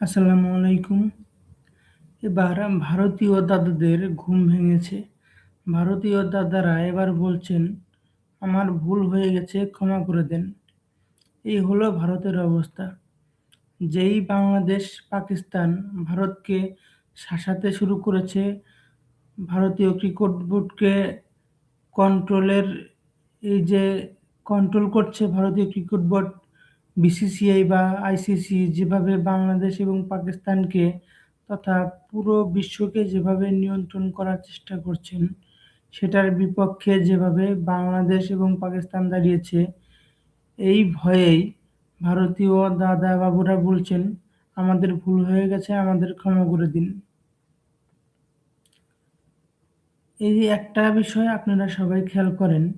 আসসালামু আলাইকুম। এবার ভারতীয় দাদাদের ঘুম ভেঙেছে। ভারতীয় দাদারা এবার বলছেন, "আমার ভুল হয়ে গেছে, ক্ষমা করে দেন।" এই হলো ভারতের অবস্থা। যেই বাংলাদেশ, পাকিস্তান ভারতকে শাসাতে শুরু করেছে, ভারতীয় ক্রিকেট বোর্ডকে কন্ট্রোলের এই যে কন্ট্রোল করছে ভারতীয় ক্রিকেট বোর্ড, বিসিসিআই বা আইসিসি যেভাবে বাংলাদেশ এবং পাকিস্তানকে তথা পুরো বিশ্বকে যেভাবে নিয়ন্ত্রণ করার চেষ্টা করছেন, সেটার বিপক্ষে যেভাবে বাংলাদেশ এবং পাকিস্তান দাঁড়িয়েছে, এই ভয়েই ভারতীয় দাদা-বাবুরা বলছেন, "আমাদের ভুল হয়ে গেছে, আমাদের ক্ষমা করে দিন।" এই একটা বিষয় আপনারা সবাই খেয়াল করেন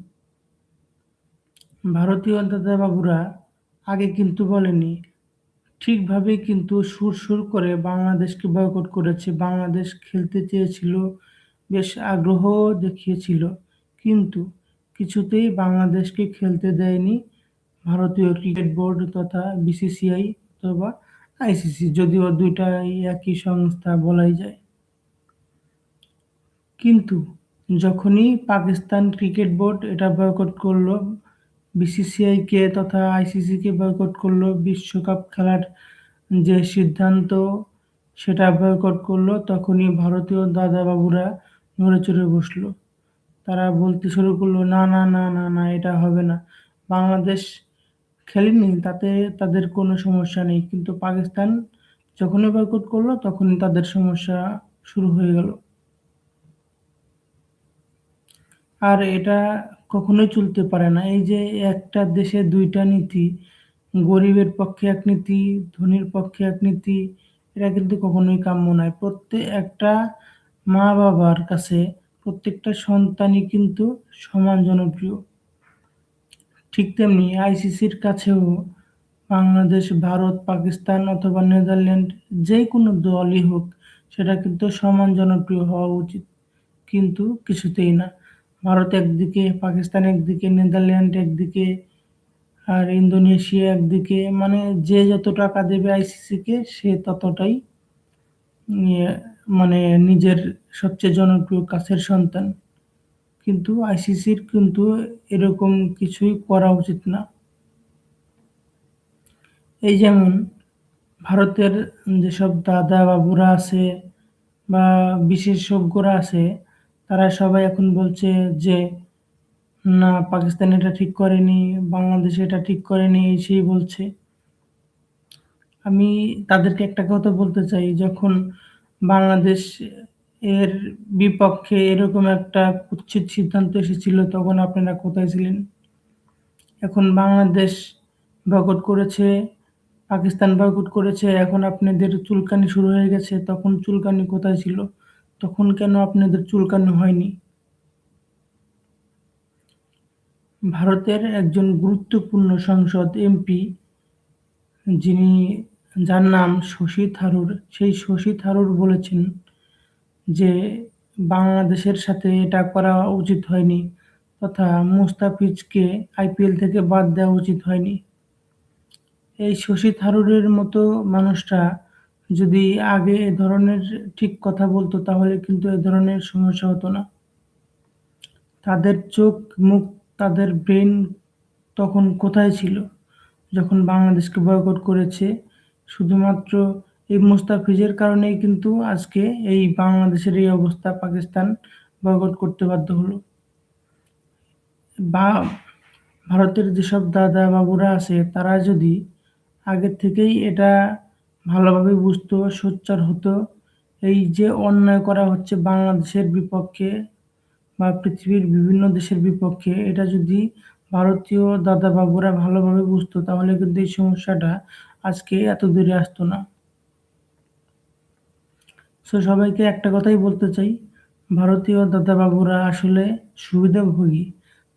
ভারতীয় দাদা-বাবুরা আগে কিন্তু বলেনি। ঠিকভাবে কিন্তু সুর, সুর করে বাংলাদেশকে বয়কট করেছে। বাংলাদেশ খেলতে চেয়েছিল, বেশ আগ্রহ দেখিয়েছিল। কিন্তু কিছুতেই বাংলাদেশকে খেলতে দেয়নি ভারতীয় ক্রিকেট বোর্ড তথা বিসিসিআই অথবা আইসিসি যদিও দুইটাই একই সংস্থা বলাই যায়। কিন্তু যখনই পাকিস্তান ক্রিকেট বোর্ড এটা বয়কট করল, বিসিসিআইকে তথা আইসিসিকে বয়কট করল বিশ্বকাপ খেলার যে সিদ্ধান্ত সেটা বয়কট করল তখনই ভারতীয় দাদা-বাবুরা নড়ে চড়ে বসল তারা বলতে শুরু করল "না, না, না, না, না, এটা হবে না। বাংলাদেশ খেলেনি তাতে তাদের কোনো সমস্যা নেই। কিন্তু পাকিস্তান যখনই বয়কট করল তখনই তাদের সমস্যা শুরু হয়ে গেল।" আর এটা কখনোই চলতে পারে না। এই যে একটা দেশে দুইটা নীতি, গরিবের পক্ষে এক নীতি, ধনীর পক্ষে এক নীতি, এটা কিন্তু কখনোই কাম্য নয়। প্রত্যেক একটা মা-বাবার কাছে প্রত্যেকটা সন্তানই কিন্তু সমান জনপ্রিয়। ঠিক তেমনি আইসিসির কাছেও বাংলাদেশ, ভারত, পাকিস্তান অথবা নেদারল্যান্ড যে কোনো দলই হোক, সেটা কিন্তু সমান জনপ্রিয় হওয়া উচিত। কিন্তু কিছুতেই না। ভারত একদিকে, পাকিস্তান একদিকে, নেদারল্যান্ড একদিকে, আর ইন্দোনেশিয়া একদিকে। মানে যে যত টাকা দেবে আইসিসিকে সে ততটাই মানে নিজের সবচেয়ে জনপ্রিয় কাছের সন্তান। কিন্তু আইসিসির কিন্তু এরকম কিছুই করা উচিত না। এই যেমন ভারতের যেসব দাদা-বাবুরা আছে বা বিশেষজ্ঞরা আছে, তারা সবাই এখন বলছে যে, "না, পাকিস্তান এটা ঠিক করেনি, বাংলাদেশ এটা ঠিক করেনি" এই সেই বলছে। আমি তাদেরকে একটা কথা বলতে চাই, যখন বাংলাদেশ এর বিপক্ষে এরকম একটা কুৎসিত সিদ্ধান্ত এসেছিল, তখন আপনারা কোথায় ছিলেন? এখন বাংলাদেশ বয়কট করেছে, পাকিস্তান বয়কট করেছে, এখন আপনাদের চুলকানি শুরু হয়ে গেছে। তখন চুলকানি কোথায় ছিল? তখন কেন আপনাদের চুলকানি হয়নি? ভারতের একজন গুরুত্বপূর্ণ সংসদ এমপি, যিনি যার নাম শশী থারুর, সেই শশী থারুর বলেছেন যে, "বাংলাদেশের সাথে এটা করা উচিত হয়নি তথা মুস্তাফিজকে আইপিএল থেকে বাদ দেওয়া উচিত হয়নি।" এই শশী থারুরের মতো মানুষরা যদি আগে এ ধরনের ঠিক কথা বলতো তাহলে কিন্তু এ ধরনের সমস্যা হতো না। তাদের চোখ, মুখ, তাদের ব্রেইন তখন কোথায় ছিল? যখন বাংলাদেশকে বয়কট করেছে, শুধুমাত্র এই মুস্তাফিজের কারণেই কিন্তু আজকে এই বাংলাদেশের এই অবস্থা, পাকিস্তান বয়কট করতে বাধ্য হলো। বা ভারতের যেসব দাদা-বাবুরা আছে, তারা যদি আগের থেকেই এটা ভালোভাবে বুঝতো, সোচ্চার হতো, এই যে অন্যায় করা হচ্ছে বাংলাদেশের বিপক্ষে বা পৃথিবীর বিভিন্ন দেশের বিপক্ষে, এটা যদি ভারতীয় দাদা-বাবুরা ভালোভাবে বুঝতো, তাহলে কিন্তু এই সমস্যাটা আজকে এত দূরে আসতো না। সো সবাইকে একটা কথাই বলতে চাই, ভারতীয় দাদা-বাবুরা আসলে সুবিধাভোগী।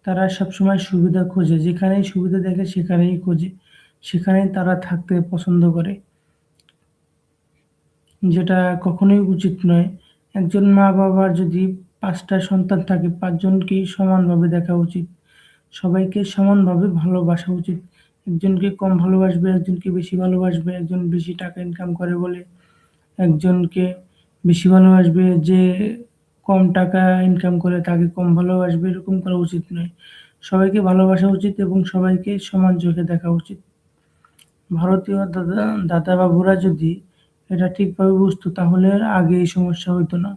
তারা সবসময় সুবিধা খোঁজে। যেখানেই সুবিধা দেখে সেখানেই খোঁজে। সেখানেই তারা থাকতে পছন্দ করে। যেটা কখনোই উচিত নয়। একজন মা-বাবার যদি পাঁচটা সন্তান থাকে, পাঁচজনকেই সমানভাবে দেখা উচিত। সবাইকে সমানভাবে ভালোবাসা উচিত। একজনকে কম ভালোবাসবে, একজনকে বেশি ভালোবাসবে, একজন বেশি টাকা ইনকাম করে বলে একজনকে বেশি ভালোবাসবে, যে কম টাকা ইনকাম করে তাকে কম ভালোবাসবে, এরকম করা উচিত নয়। সবাইকে ভালোবাসা উচিত এবং সবাইকে সমান চোখে দেখা উচিত। ভারতীয় দাদা দাদা-বাবুরা যদি এটা ঠিকভাবে বুঝতো তাহলে আগে এই সমস্যা হইতো না।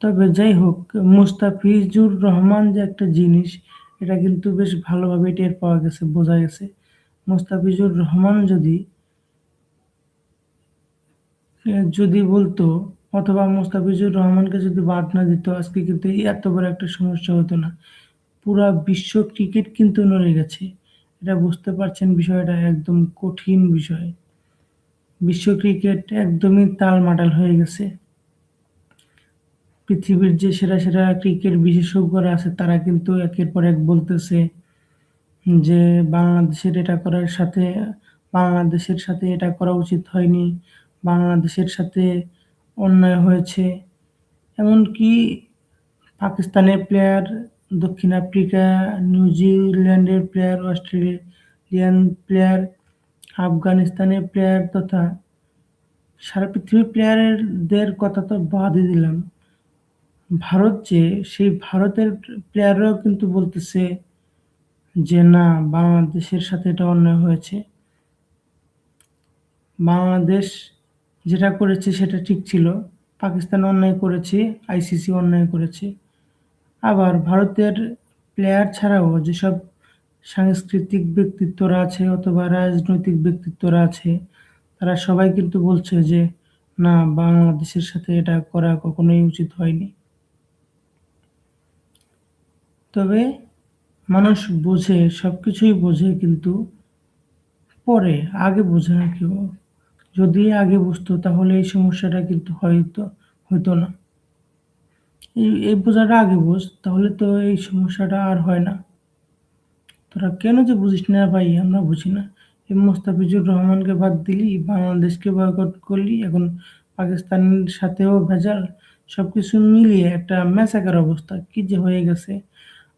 তবে যাই হোক, মুস্তাফিজুর রহমান যে একটা জিনিস এটা কিন্তু বেশ ভালোভাবে টের পাওয়া গেছে, বোঝা গেছে। মুস্তাফিজুর রহমান যদি যদি বলতো অথবা মুস্তাফিজুর রহমানকে যদি বাদ না দিত আজকে কিন্তু এত বড় একটা সমস্যা হতো না। পুরা বিশ্ব ক্রিকেট কিন্তু নড়ে গেছে। এটা বুঝতে পারছেন বিষয়টা একদম কঠিন বিষয়। বিশ্ব ক্রিকেট একদমই টালমাটাল হয়ে গেছে। পৃথিবীর যে সেরা, সেরা ক্রিকেট বিশেষজ্ঞরা আছে তারা কিন্তু একের পর এক বলতেছে যে বাংলাদেশের এটা করার সাথে বাংলাদেশের সাথে এটা করা উচিত হয়নি। বাংলাদেশের সাথে অন্যায় হয়েছে। এমনকি পাকিস্তানের প্লেয়ার, দক্ষিণ আফ্রিকা, নিউজিল্যান্ডের প্লেয়ার, অস্ট্রেলিয়ান প্লেয়ার, আফগানিস্তানের প্লেয়ার তথা সারা পৃথিবীর প্লেয়ারদের কথা তো বাদই দিলাম। ভারত যে সেই ভারতের প্লেয়াররাও কিন্তু বলতেছে যে না বাংলাদেশের সাথে এটা অন্যায় হয়েছে। বাংলাদেশ যেটা করেছে সেটা ঠিক ছিল। পাকিস্তান অন্যায় করেছে, আইসিসি অন্যায় করেছে। আবার ভারতের প্লেয়ার ছাড়াও যেসব সাংস্কৃতিক ব্যক্তিত্বরা আছে অথবা রাজনৈতিক ব্যক্তিত্বরা আছে তারা সবাই কিন্তু বলছে যে না বাংলাদেশের সাথে এটা করা কখনোই উচিত হয়নি। তবে মানুষ বোঝে, সবকিছুই বোঝে কিন্তু পরে, আগে বোঝে না কেউ। যদি আগে বুঝতো তাহলে এই সমস্যাটা কিন্তু হয়তো হইতো না। এই বোঝাটা আগে বোঝ তাহলে তো এই সমস্যাটা আর হয় না। তোরা কেন যে বুঝিস না ভাই আমরা বুঝি না। এই মুস্তাফিজুর রহমানকে বাদ দিলি, বাংলাদেশকে বয়কট করলি, এখন পাকিস্তানের সাথেও ভেজাল। সবকিছু মিলিয়ে একটা ম্যাসাকার অবস্থা। কি যে হয়ে গেছে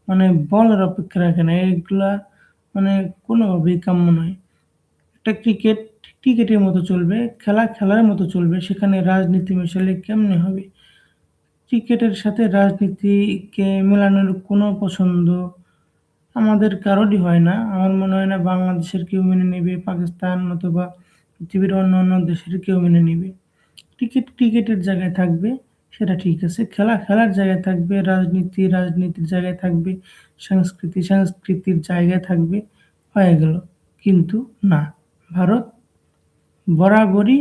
মানে বলার অপেক্ষা রাখে না। এগুলা মানে কোনোভাবেই কাম্য নয়। একটা ক্রিকেট ক্রিকেটের মতো চলবে, খেলা খেলার মতো চলবে। সেখানে রাজনীতি মেশালে কেমনে হবে? ক্রিকেটের সাথে রাজনীতিকে মেলানোর কোনো পছন্দ আমাদের কারোরই হয় না। আমার মনে হয় না বাংলাদেশের কেউ মেনে নেবে, পাকিস্তান অথবা পৃথিবীর অন্য অন্য দেশের কেউ মেনে নেবে ক্রিকেট ক্রিকেটের জায়গায় থাকবে, সেটা ঠিক আছে। খেলা খেলার জায়গায় থাকবে, রাজনীতি রাজনীতির জায়গায় থাকবে, সংস্কৃতি সংস্কৃতির জায়গায় থাকবে, হয়ে গেল। কিন্তু না, ভারত বরাবরই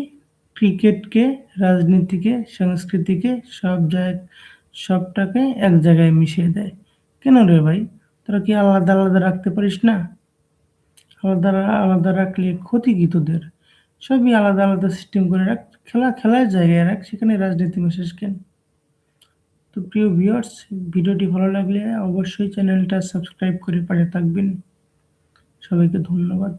ক্রিকেটকে, রাজনীতিকে, সংস্কৃতিকে সব জায় সবটাকে এক জায়গায় মিশিয়ে দেয়। কেন রে ভাই? তোরা কি আলাদা, আলাদা রাখতে পারিস না? আলাদা আলাদা রাখলে ক্ষতি কি তোদের? সবই আলাদা, আলাদা সিস্টেম করে রাখ। খেলা খেলার জায়গায় রাখ, সেখানে রাজনীতি মেসেজ কেন? তো প্রিয় ভিউয়ার্স, ভিডিওটি ভালো লাগলে অবশ্যই চ্যানেলটা সাবস্ক্রাইব করে পাশে থাকবেন। সবাইকে ধন্যবাদ।